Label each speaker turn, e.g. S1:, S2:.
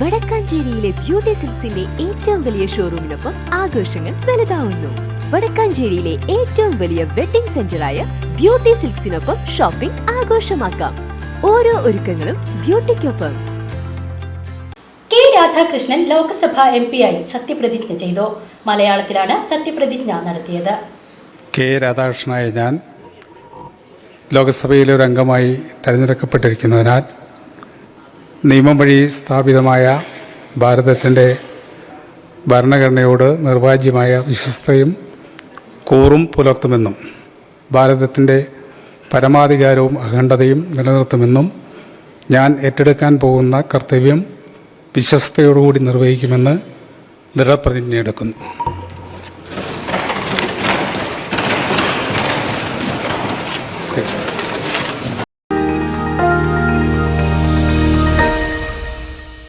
S1: വടക്കാഞ്ചേരിയിലെ beauty സിൽസിന്റെ ഏറ്റവും വലിയ ഷോറൂമിനൊപ്പം ആഘോഷങ്ങൾ വലുതാവുന്നു. വടക്കാഞ്ചേരിയിലെ ഏറ്റവും വലിയ വെഡിംഗ് സെന്ററായ ബ്യൂട്ടി സിൽക്സിനൊപ്പം ഷോപ്പിംഗ് ആഘോഷമാക്കാം. ഓരോ ഒരുക്കങ്ങളും ബ്യൂട്ടിക്കൊപ്പം.
S2: കെ രാധാകൃഷ്ണൻ ലോക്സഭ എം ആയി സത്യപ്രതിജ്ഞ ചെയ്തു. മലയാളത്തിലാണ് സത്യപ്രതിജ്ഞ നടത്തിയത്.
S3: കെ രാധാകൃഷ്ണനായ ഞാൻ ലോക്സഭയിലെ ഒരു അംഗമായി തിരഞ്ഞെടുക്കപ്പെട്ടിരിക്കുന്നതിനാൽ നിയമം വഴി സ്ഥാപിതമായ ഭാരതത്തിന്റെ ഭരണഘടനയോട് നിർവാജ്യമായ വിശ്വസ്തയും കൂറും പുലർത്തുമെന്നും ഭാരതത്തിന്റെ പരമാധികാരവും അഖണ്ഡതയും നിലനിർത്തുമെന്നും ഞാൻ ഏറ്റെടുക്കാൻ പോകുന്ന കർത്തവ്യം വിശ്വസ്തയോടുകൂടി നിർവഹിക്കുമെന്ന് ദൃഢപ്രതിജ്ഞയെടുക്കുന്നു you.